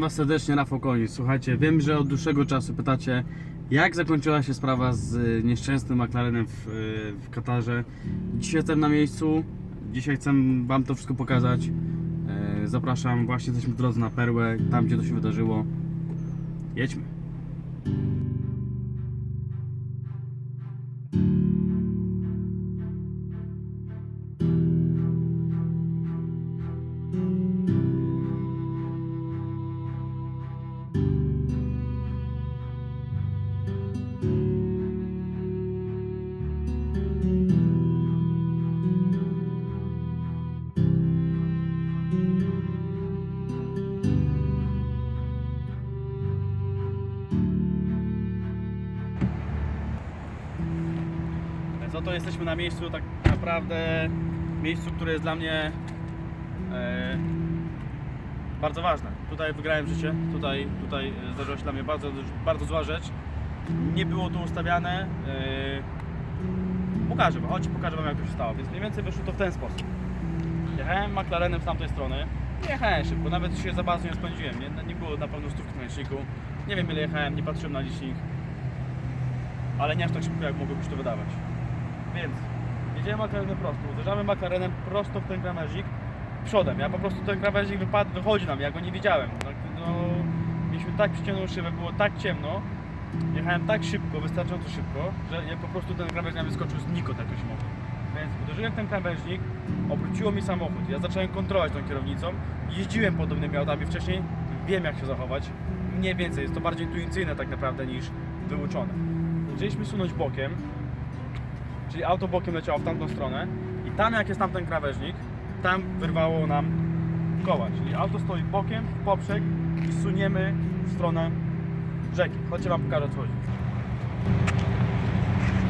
Witam Was serdecznie, Rafał Koniec. Słuchajcie, wiem, że od dłuższego czasu pytacie, jak zakończyła się sprawa z y, nieszczęsnym McLarenem w, y, w Katarze. Dzisiaj jestem na miejscu, dzisiaj chcę Wam to wszystko pokazać. Y, Zapraszam, właśnie jesteśmy w drodze na Perłę, tam gdzie to się wydarzyło. Jedźmy. Oto jesteśmy na miejscu tak naprawdę miejscu, które jest dla mnie e, bardzo ważne. Tutaj wygrałem życie, tutaj, tutaj e, zdarzyła się dla mnie bardzo, bardzo zła rzecz. Nie było to ustawiane. E, pokażę wam, chodź pokażę wam jak to się stało. Więc mniej więcej wyszło to w ten sposób. Jechałem McLarenem z tamtej strony. Jechałem szybko, nawet się za bardzo nie spędziłem. Nie, nie było na pewno stówki na liczniku. Nie wiem ile jechałem, nie patrzyłem na licznik. Ale nie aż tak szybko jak mogłoby się to wydawać. Więc jedziemy McLarenem prosto, uderzamy McLarenem prosto w ten krawężnik przodem. Ja po prostu ten krawężnik wypadł, wychodzi nam, ja go nie widziałem. Tak, no, mieliśmy tak przyciemną szybę, było tak ciemno, jechałem tak szybko, wystarczająco szybko, że ja po prostu ten krawężnik wyskoczył znikąd jakoś mogło. Więc uderzyłem w ten krawężnik, obróciło mi samochód. Ja zacząłem kontrolować tą kierownicą. Jeździłem podobnymi autami wcześniej, wiem jak się zachować. Mniej więcej, jest to bardziej intuicyjne tak naprawdę niż wyuczone. Zaczęliśmy sunąć bokiem, czyli auto bokiem leciało w tamtą stronę i tam jak jest tamten krawężnik, tam wyrwało nam koła, czyli auto stoi bokiem, w poprzek i suniemy w stronę rzeki. Chodźcie wam pokażę co chodzi.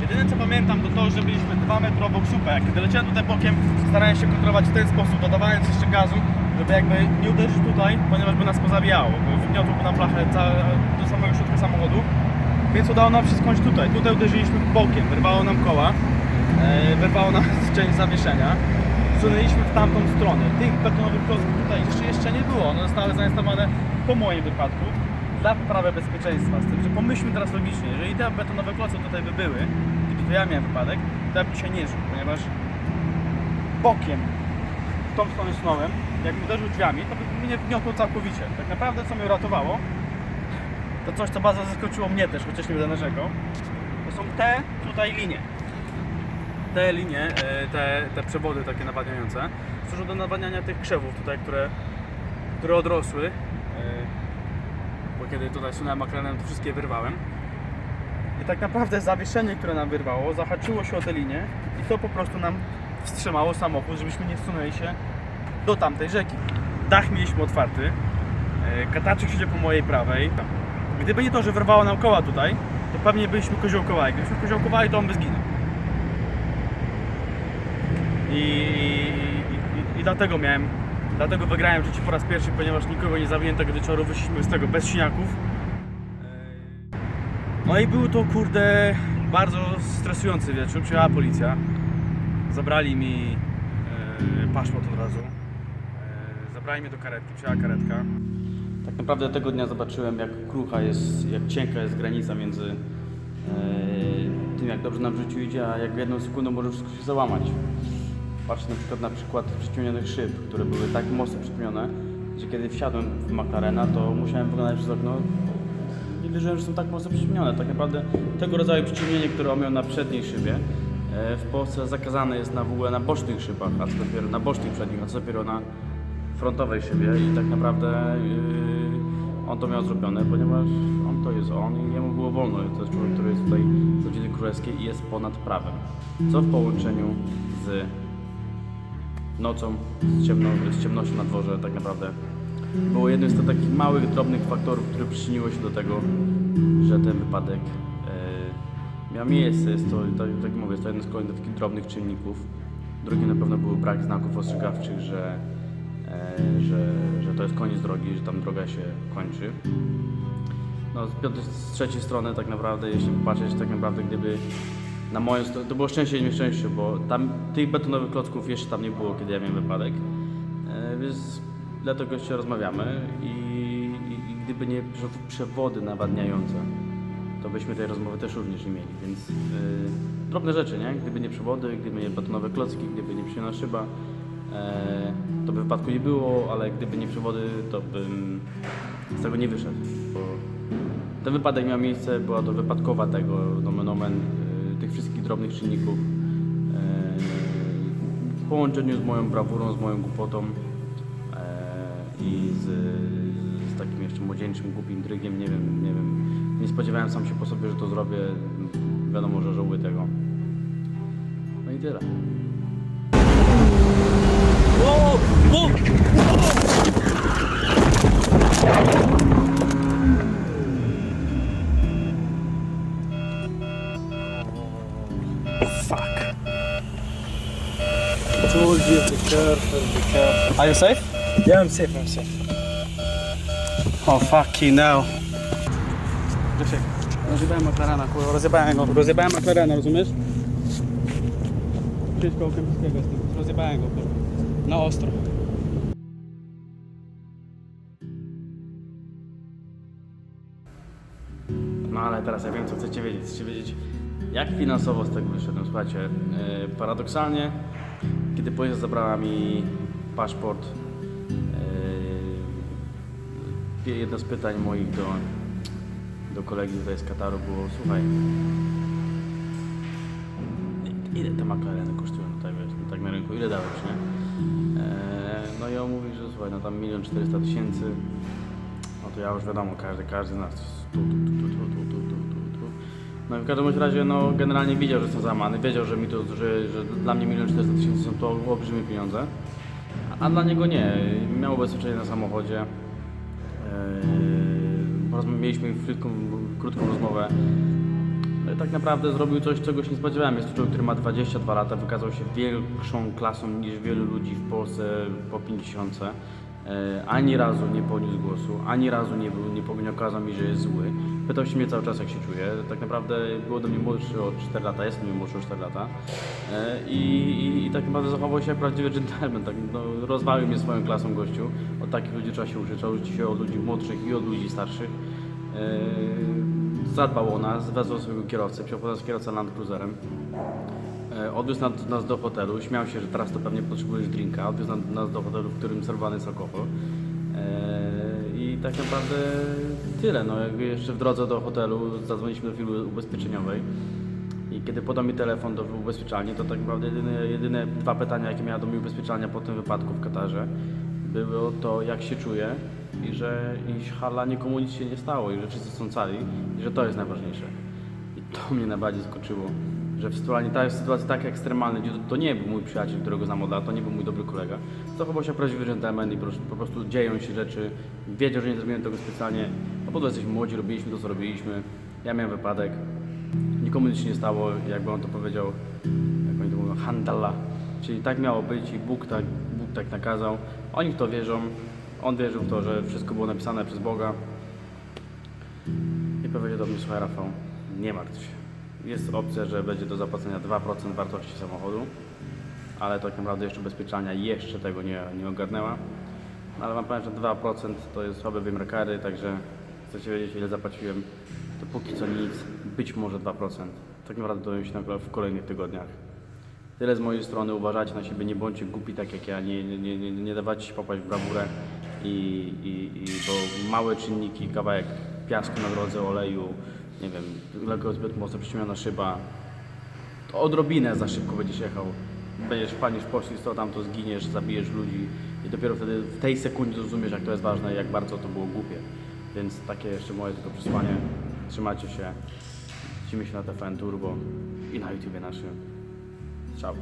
Jedyne co pamiętam to to, że byliśmy 2 metry obok słupa. Jak kiedy leciałem tutaj bokiem, starałem się kontrolować w ten sposób, dodawając jeszcze gazu, żeby jakby nie uderzyć tutaj, ponieważ by nas pozabijało, bo wygniotłoby nam flachę ca- do samego środka samochodu. Więc udało nam się skądś tutaj. Tutaj uderzyliśmy bokiem, wyrwało nam koła, e, wyrwało nam część zawieszenia. Sunęliśmy w tamtą stronę. Tych betonowych klocków tutaj jeszcze, jeszcze nie było. One zostały zainstalowane po moim wypadku dla poprawy bezpieczeństwa. Z tym, że pomyślmy teraz logicznie, jeżeli te betonowe kloce tutaj by były, gdyby to ja miałem wypadek, to ja bym się nie żył, ponieważ bokiem w tą stronę sunąłem, jakbym uderzył drzwiami, to by mnie wgniotło całkowicie. Tak naprawdę co mnie uratowało, to coś, co bardzo zaskoczyło mnie też, chociaż nie będę narzekał, to są te tutaj linie. Te linie, e, te, te przewody takie nawadniające, służą do nawadniania tych krzewów tutaj, które, które odrosły. e, Bo kiedy tutaj sunąłem maklenem, to wszystkie wyrwałem. I tak naprawdę zawieszenie, które nam wyrwało, zahaczyło się o te linie i to po prostu nam wstrzymało samochód, żebyśmy nie wsunęli się do tamtej rzeki. Dach mieliśmy otwarty, e, kataczyk siedział po mojej prawej. Gdyby nie to, że wyrwało nam koła tutaj, to pewnie byliśmy koziołkowali. Gdybyśmy koziołkowali, to on by zginął. I, i, i, dlatego miałem, dlatego wygrałem życie po raz pierwszy, ponieważ nikogo nie zabiłem tego wieczoru, wyszliśmy z tego bez siniaków. No i był to kurde bardzo stresujący wieczór. Przyjechała policja. Zabrali mi e, paszport od razu. E, zabrali mnie do karetki, przyjechała karetka. Tak naprawdę tego dnia zobaczyłem jak krucha jest, jak cienka jest granica między e, tym jak dobrze nam w życiu idzie, a jak w jedną sekundę może wszystko się załamać. Patrzę na przykład na przykład przyciemnionych szyb, które były tak mocno przytłumione, że kiedy wsiadłem w McLarena, to musiałem wyglądać przez okno nie wierzyłem, że są tak mocno przyciemnione. Tak naprawdę tego rodzaju przyciemnienie, które on miał na przedniej szybie, e, w Polsce zakazane jest na w ogóle na bocznych szybach, a co dopiero na bocznych przednich, a co dopiero na frontowej szybie i tak naprawdę yy, on to miał zrobione, ponieważ on to jest on i jemu było wolno. To jest człowiek, który jest tutaj z rodziny królewskiej i jest ponad prawem. Co w połączeniu z nocą, z, ciemno, z ciemnością na dworze tak naprawdę było jednym z tych takich małych, drobnych faktorów, które przyczyniło się do tego, że ten wypadek e, miał miejsce. Jest to, tak, mówię, jest to jeden z kolejnych takich drobnych czynników. Drugim na pewno był brak znaków ostrzegawczych, że, że, że to jest koniec drogi, że tam droga się kończy. No, z, trzeciej strony tak naprawdę, jeśli popatrzeć, tak naprawdę gdyby na moją stronę, to było szczęście i nieszczęście, bo tam tych betonowych klocków jeszcze tam nie było, kiedy ja miałem wypadek. E, więc dlatego jeszcze rozmawiamy i, i, gdyby nie prze- przewody nawadniające, to byśmy tej rozmowy też również nie mieli, więc yy, drobne rzeczy, nie? Gdyby nie przewody, gdyby nie betonowe klocki, gdyby nie przyjemna szyba, e, to by wypadku nie było, ale gdyby nie przewody, to bym z tego nie wyszedł, bo ten wypadek miał miejsce, była to wypadkowa tego, nomen omen, tych wszystkich drobnych czynników. y, W połączeniu z moją brawurą, z moją głupotą y, i z, z takim jeszcze młodzieńczym, głupim drygiem, nie wiem, nie wiem. Nie spodziewałem sam się po sobie, że to zrobię. Wiadomo, że żałuję tego. No i tyle. Fuck. Told you, be careful, be careful. Are you safe? Yeah, I'm safe, I'm safe. O fucking no. Grzesiek, rozjebałem McLarena, kurwa, rozjebałem go, rozjebałem McLarena, rozumiesz? Koło Kępskiego z tym, rozjebałem go, kurwa. Na ostro. No ale teraz ja wiem, co chcecie wiedzieć. Chcecie wiedzieć, jak finansowo z tego wyszedłem. Słuchajcie, yy, paradoksalnie, kiedy policja zabrała mi paszport, yy, jedno z pytań moich do, do kolegi tutaj z Kataru było, słuchaj, ile te McLareny kosztują tutaj, wiesz, no tak na rynku, ile dałeś, nie? No i on mówi, że słuchaj, no tam milion czterysta tysięcy, no to ja już wiadomo, każdy, każdy z nas tu, tu, tu, tu, tu, tu, tu, tu, tu. No i w każdym razie, no generalnie wiedział, że jestem załamany, wiedział, że mi to, że, że dla mnie milion czterysta tysięcy są to olbrzymie pieniądze, a dla niego nie. Miał ubezpieczenie na samochodzie, porozma- mieliśmy krótką rozmowę. I tak naprawdę zrobił coś, czego się nie spodziewałem. Jest to człowiek, który ma 22 lata, wykazał się większą klasą niż wielu ludzi w Polsce po 50. E, Ani razu nie podniósł głosu, ani razu nie, był, nie, nie okazał mi, że jest zły. Pytał się mnie cały czas, jak się czuję. Tak naprawdę było do mnie młodszy o 4 lata, jest do mnie młodszy o 4 lata. E, I, i, I tak naprawdę zachował się jak prawdziwy dżentelmen. Tak, no, rozwalił mnie swoją klasą gościu. Od takich ludzi trzeba się uczyć. Trzeba uczyć się od ludzi młodszych i od ludzi starszych. Zadbał o nas, wezwał swojego kierowcę, po nas kierowcę Land Cruiserem. E, Odwiózł nas, do hotelu, śmiał się, że teraz to pewnie potrzebujesz drinka. Odwiózł nas- nas do hotelu, w którym serwowany jest alkohol. E, I tak naprawdę tyle. No, jakby jeszcze w drodze do hotelu zadzwoniliśmy do firmy ubezpieczeniowej. I kiedy podał mi telefon do ubezpieczalni, to tak naprawdę jedyne, jedyne dwa pytania, jakie miała do mnie ubezpieczalnia po tym wypadku w Katarze, było to, jak się czuję i że iż hala nikomu nic się nie stało i że wszyscy są cali i że to jest najważniejsze. I to mnie najbardziej zaskoczyło, że w sytuacji, ta sytuacji tak ekstremalnej, gdzie to, to nie był mój przyjaciel, którego znam od lat, to nie był mój dobry kolega, zachował się prawdziwy gentleman i po prostu, dzieją się rzeczy, wiedział, że nie zrobiłem tego specjalnie, no po prostu jesteśmy młodzi, robiliśmy to, co robiliśmy, ja miałem wypadek, nikomu nic się nie stało, jakby on to powiedział, jak oni to mówią, handala, czyli tak miało być i Bóg tak, Bóg tak nakazał, oni w to wierzą, on wierzył w to, że wszystko było napisane przez Boga, i powiedział do mnie, słuchaj Rafał, nie martw się. Jest opcja, że będzie do zapłacenia 2% wartości samochodu, ale tak naprawdę jeszcze ubezpieczalnia jeszcze tego nie, nie ogarnęła. No, ale mam powiem, że 2% to jest słaby wymiar kary, także chcecie wiedzieć ile zapłaciłem, to póki co nic, być może 2%. Tak naprawdę dowiem się w kolejnych tygodniach. Tyle z mojej strony, uważajcie na siebie, nie bądźcie głupi tak jak ja, nie, nie, nie, nie, dawajcie się popaść w brawurę, i, i, i, bo małe czynniki, kawałek piasku na drodze, oleju, nie wiem, lekko zbyt mocno przyciemniona szyba, to odrobinę za szybko będziesz jechał, będziesz panisz poślizg, to tam to zginiesz, zabijesz ludzi i dopiero wtedy w tej sekundzie zrozumiesz jak to jest ważne i jak bardzo to było głupie. Więc takie jeszcze moje tylko przesłanie, trzymajcie się, widzimy się na TFN Turbo i na YouTubie naszym. Ciao.